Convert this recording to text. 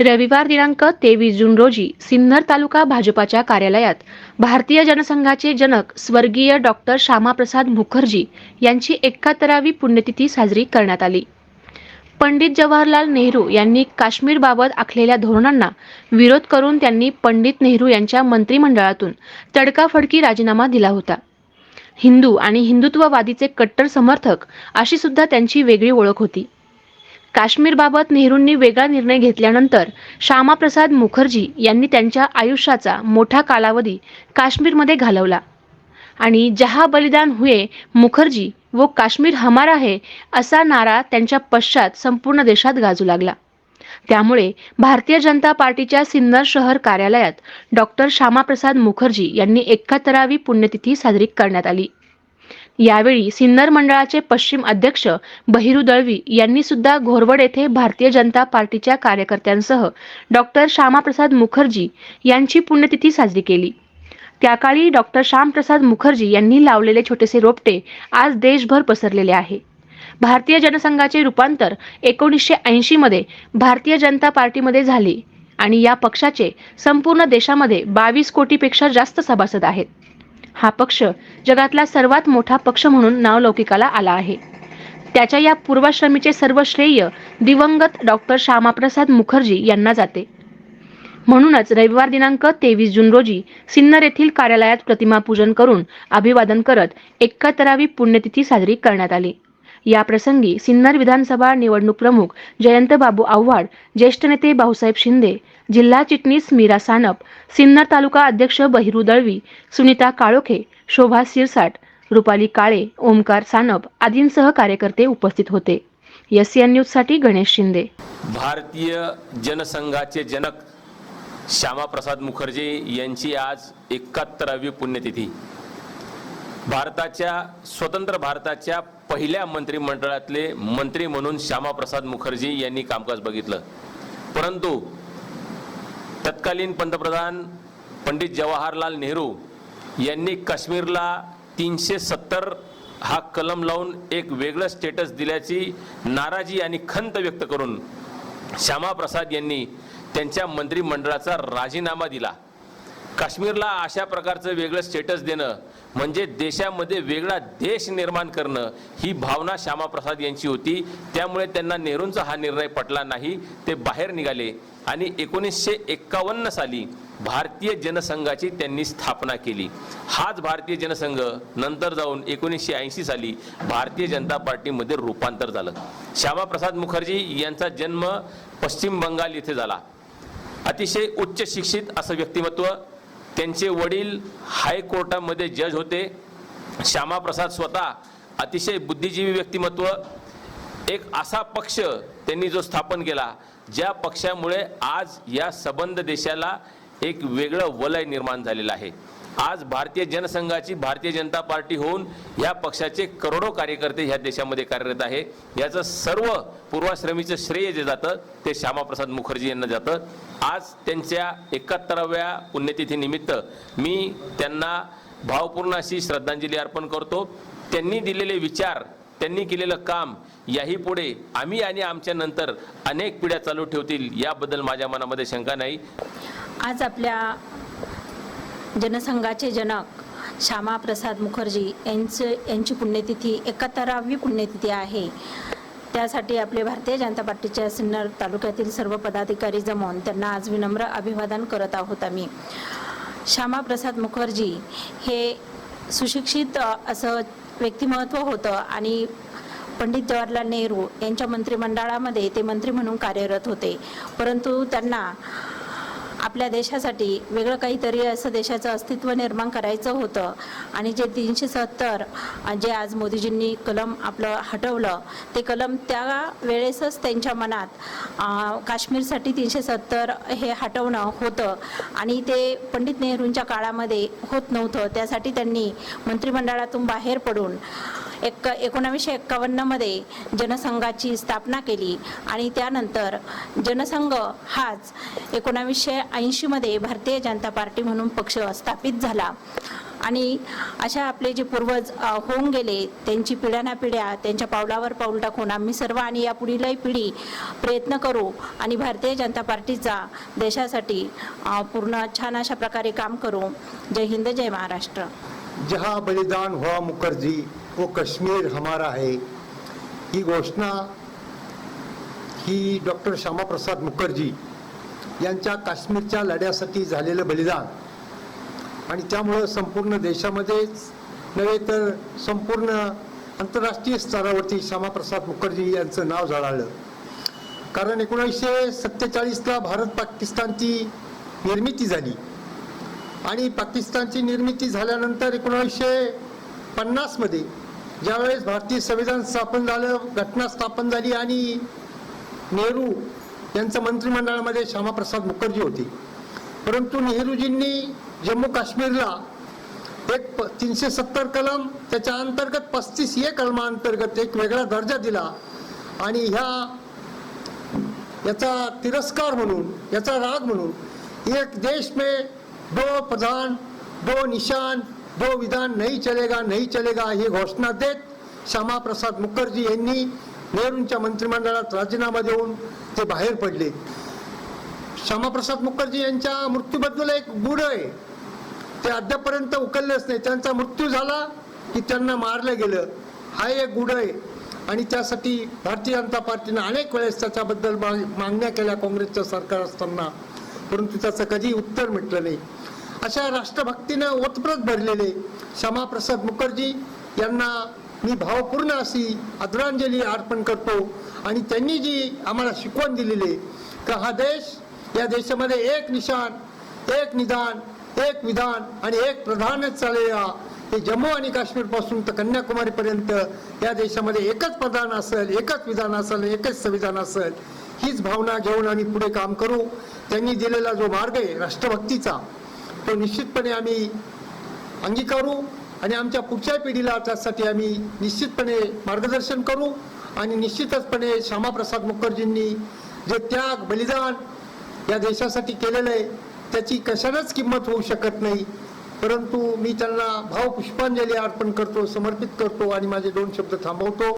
रविवार दिनांक तेवीस जून रोजी सिन्नर तालुका भाजपाच्या कार्यालयात भारतीय जनसंघाचे जनक स्वर्गीय डॉक्टर श्यामाप्रसाद मुखर्जी यांची एकाहत्तरावी पुण्यतिथी साजरी करण्यात आली. पंडित जवाहरलाल नेहरू यांनी काश्मीरबाबत आखलेल्या धोरणांना विरोध करून त्यांनी पंडित नेहरू यांच्या मंत्रिमंडळातून तडकाफडकी राजीनामा दिला होता. हिंदू आणि हिंदुत्ववादीचे कट्टर समर्थक अशी सुद्धा त्यांची वेगळी ओळख होती. काश्मीरबाबत नेहरूंनी वेगळा निर्णय घेतल्यानंतर श्यामाप्रसाद मुखर्जी यांनी त्यांच्या आयुष्याचा मोठा कालावधी काश्मीरमध्ये घालवला. आणि जहा बलिदान हुए मुखर्जी व काश्मीर हमारा है असा नारा त्यांच्या पश्चात संपूर्ण देशात गाजू लागला. त्यामुळे भारतीय जनता पार्टीच्या सिन्नर शहर कार्यालयात डॉक्टर श्यामाप्रसाद मुखर्जी यांनी एकाहत्तरावी पुण्यतिथी साजरी करण्यात आली. यावेळी सिन्नर मंडळाचे पश्चिम अध्यक्ष बहिरू दळवी यांनी सुद्धा घोरवड येथे भारतीय जनता पार्टीच्या कार्यकर्त्यांसह डॉक्टर श्यामाप्रसाद मुखर्जी यांची पुण्यतिथी साजरी केली. त्याकाळी डॉक्टर श्यामप्रसाद मुखर्जी यांनी लावलेले छोटेसे रोपटे आज देशभर पसरलेले आहे. भारतीय जनसंघाचे रूपांतर एकोणीसशे ऐंशी मध्ये भारतीय जनता पार्टीमध्ये झाले आणि या पक्षाचे संपूर्ण देशामध्ये बावीस कोटीपेक्षा जास्त सभासद आहेत. हा पक्ष जगातला सर्वात मोठा पक्ष म्हणून नावलौकिकाला आला आहे. त्याच्या या पूर्वाश्रमीचे सर्व श्रेय दिवंगत डॉक्टर श्यामाप्रसाद मुखर्जी यांना जाते. म्हणूनच रविवार दिनांक तेवीस जून रोजी सिन्नर येथील कार्यालयात प्रतिमा पूजन करून अभिवादन करत एकाहत्तरावी पुण्यतिथी साजरी करण्यात आली. या प्रसंगी सिन्नर विधानसभा निवडणूक प्रमुख जयंत बाबू आव्हाड ज्येष्ठ नेते भाऊसाहेब शिंदे जिल्हा चिटणीस मीरा सानप सिन्नर तालुका अध्यक्ष बहिरू दळवी सुनीता काळोखे शोभा सिरसाट रुपाली काळे ओमकार सानप आदींसह कार्यकर्ते उपस्थित होते. एस एन न्यूजसाठी गणेश शिंदे. भारतीय जनसंघाचे जनक श्यामाप्रसाद मुखर्जी यांची आज एकाहत्तरावी पुण्यतिथी. भारताच्या स्वतंत्र भारताच्या पहिल्या मंत्रिमंडळातले मंत्री म्हणून श्यामाप्रसाद मुखर्जी यांनी कामकाज बघितलं. परंतु तत्कालीन पंतप्रधान पंडित जवाहरलाल नेहरू यांनी काश्मीरला तीनशे सत्तर हा कलम लावून एक वेगळं स्टेटस दिल्याची नाराजी आणि खंत व्यक्त करून श्यामाप्रसाद यांनी त्यांच्या मंत्रिमंडळाचा राजीनामा दिला. काश्मीरला अशा प्रकारचं वेगळं स्टेटस देणं म्हणजे देशामध्ये वेगळा देश निर्माण करणं ही भावना श्यामाप्रसाद यांची होती. त्यामुळे त्यांना नेहरूंचा हा निर्णय पटला नाही ते बाहेर निघाले. आणि एकोणीसशे एक्कावन्न साली भारतीय जनसंघाची त्यांनी स्थापना केली. हाच भारतीय जनसंघ नंतर जाऊन एकोणीसशे ऐंशी साली भारतीय जनता पार्टीमध्ये रूपांतर झालं. श्यामाप्रसाद मुखर्जी यांचा जन्म पश्चिम बंगाल येथे झाला. अतिशय उच्च शिक्षित असं व्यक्तिमत्व त्यांचे वडील हायकोर्टामध्ये जज होते. श्यामाप्रसाद स्वतः अतिशय बुद्धिजीवी व्यक्तिमत्व एक असा पक्ष त्यांनी जो स्थापन केला ज्या पक्षामुळे आज या सबंध देशाला एक वेगळं वलय निर्माण झालेलं आहे. आज भारतीय जनसंघाची भारतीय जनता पार्टी होऊन या पक्षाचे करोडो कार्यकर्ते ह्या देशामध्ये कार्यरत आहे. याचं सर्व पूर्वाश्रमीचं श्रेय जे जातं ते श्यामाप्रसाद मुखर्जी यांना जातं. आज त्यांच्या एकाहत्तराव्या पुण्यतिथीनिमित्त मी त्यांना भावपूर्ण अशी श्रद्धांजली अर्पण करतो. त्यांनी दिलेले विचार त्यांनी केलेलं काम याही पुढे आम्ही आणि आमच्या नंतर अनेक पिढ्या चालू ठेवतील याबद्दल माझ्या मनामध्ये शंका नाही. आज आपल्या जनसंघाचे जनक श्यामाप्रसाद मुखर्जी यांचं यांची पुण्यतिथी एकाहत्तरावी पुण्यतिथी आहे. त्यासाठी आपले भारतीय जनता पार्टीच्या सिन्नर तालुक्यातील सर्व पदाधिकारी जमवून त्यांना आज विनम्र अभिवादन करत आहोत आम्ही. श्यामाप्रसाद मुखर्जी हे सुशिक्षित असं व्यक्तिमत्व होतं आणि पंडित जवाहरलाल नेहरू यांच्या मंत्रिमंडळामध्ये ते मंत्री म्हणून कार्यरत होते. परंतु त्यांना आपल्या देशासाठी वेगळं काहीतरी असं देशाचं अस्तित्व निर्माण करायचं होतं. आणि जे तीनशे सत्तर जे आज मोदीजींनी कलम आपलं हटवलं ते कलम त्या वेळेसच त्यांच्या मनात काश्मीरसाठी तीनशे सत्तर हे हटवणं होतं. आणि ते पंडित नेहरूंच्या काळामध्ये होत नव्हतं. त्यासाठी त्यांनी मंत्रिमंडळातून बाहेर पडून एक एकोणावीसशे एक्कावन्नमध्ये जनसंघाची स्थापना केली आणि त्यानंतर जनसंघ हाच एकोणावीसशे ऐंशीमध्ये भारतीय जनता पार्टी म्हणून पक्ष स्थापित झाला. आणि अशा आपले जे पूर्वज होऊन गेले त्यांची पिढ्यानापिढ्या त्यांच्या पावलावर पाऊल टाकून आम्ही सर्व आणि या पुढीलही पिढी प्रयत्न करू आणि भारतीय जनता पार्टीचा देशासाठी पूर्ण छान अशा प्रकारे काम करू. जय हिंद जय महाराष्ट्र. जहा बलिदान हुआ मुखर्जी वो कश्मीर हमारा है ही घोषणा ही डॉक्टर श्यामाप्रसाद मुखर्जी यांच्या काश्मीरच्या लढ्यासाठी झालेलं बलिदान. आणि त्यामुळं संपूर्ण देशामध्येच नव्हे तर संपूर्ण आंतरराष्ट्रीय स्तरावरती श्यामाप्रसाद मुखर्जी यांचं नाव झळाळलं कारण एकोणीसशे सत्तेचाळीसला भारत पाकिस्तानची निर्मिती झाली. आणि पाकिस्तानची निर्मिती झाल्यानंतर एकोणीसशे पन्नासमध्ये ज्यावेळेस भारतीय संविधान स्थापन झालं घटना स्थापन झाली आणि नेहरू यांचं मंत्रिमंडळामध्ये श्यामाप्रसाद मुखर्जी होते. परंतु नेहरूजींनी जम्मू काश्मीरला एक प तीनशे सत्तर कलम त्याच्या अंतर्गत पस्तीस ए कलमांतर्गत एक वेगळा दर्जा दिला आणि ह्या याचा तिरस्कार म्हणून याचा राग म्हणून एक देश में दो प्रधान दो निशान दो विधान नहीं चलेगा नाही चलेगा ही घोषणा देत श्यामाप्रसाद मुखर्जी यांनी नेहरूंच्या मंत्रिमंडळात राजीनामा देऊन ते बाहेर पडले. श्यामाप्रसाद मुखर्जी यांच्या मृत्यूबद्दल एक गुढ आहे. ते अद्यापर्यंत उकललेच नाही. त्यांचा मृत्यू झाला की त्यांना मारलं गेलं. हा एक गुढ आहे. आणि त्यासाठी भारतीय जनता पार्टीनं अनेक वेळेस त्याच्याबद्दल मा मागण्या केल्या काँग्रेसचं सरकार असताना परंतु त्याचं कधी उत्तर मिटलं नाही. अशा राष्ट्रभक्तीनं ओतप्रत भरलेले श्यामाप्रसाद मुखर्जी यांना मी भावपूर्ण अशी आदरांजली अर्पण करतो आणि त्यांनी जी आम्हाला शिकवण दिलेली का हा देश या देशामध्ये एक निशान एक निदान एक विधान आणि एक प्रधानच चालेल. हे जम्मू आणि काश्मीरपासून तर कन्याकुमारीपर्यंत या देशामध्ये एकच प्रधान असेल एकच विधान असेल एकच संविधान असेल हीच भावना घेऊन आम्ही पुढे काम करू. त्यांनी दिलेला जो मार्ग आहे राष्ट्रभक्तीचा तो निश्चितपणे आम्ही अंगीकारू आणि आमच्या पुढच्या पिढीला त्यासाठी आम्ही निश्चितपणे मार्गदर्शन करू आणि निश्चितचपणे श्यामाप्रसाद मुखर्जींनी जे त्याग बलिदान या देशासाठी केलेलं आहे त्याची कशानंच किंमत होऊ शकत नाही. परंतु मी त्यांना भावपुष्पांजली अर्पण करतो समर्पित करतो आणि माझे दोन शब्द थांबवतो.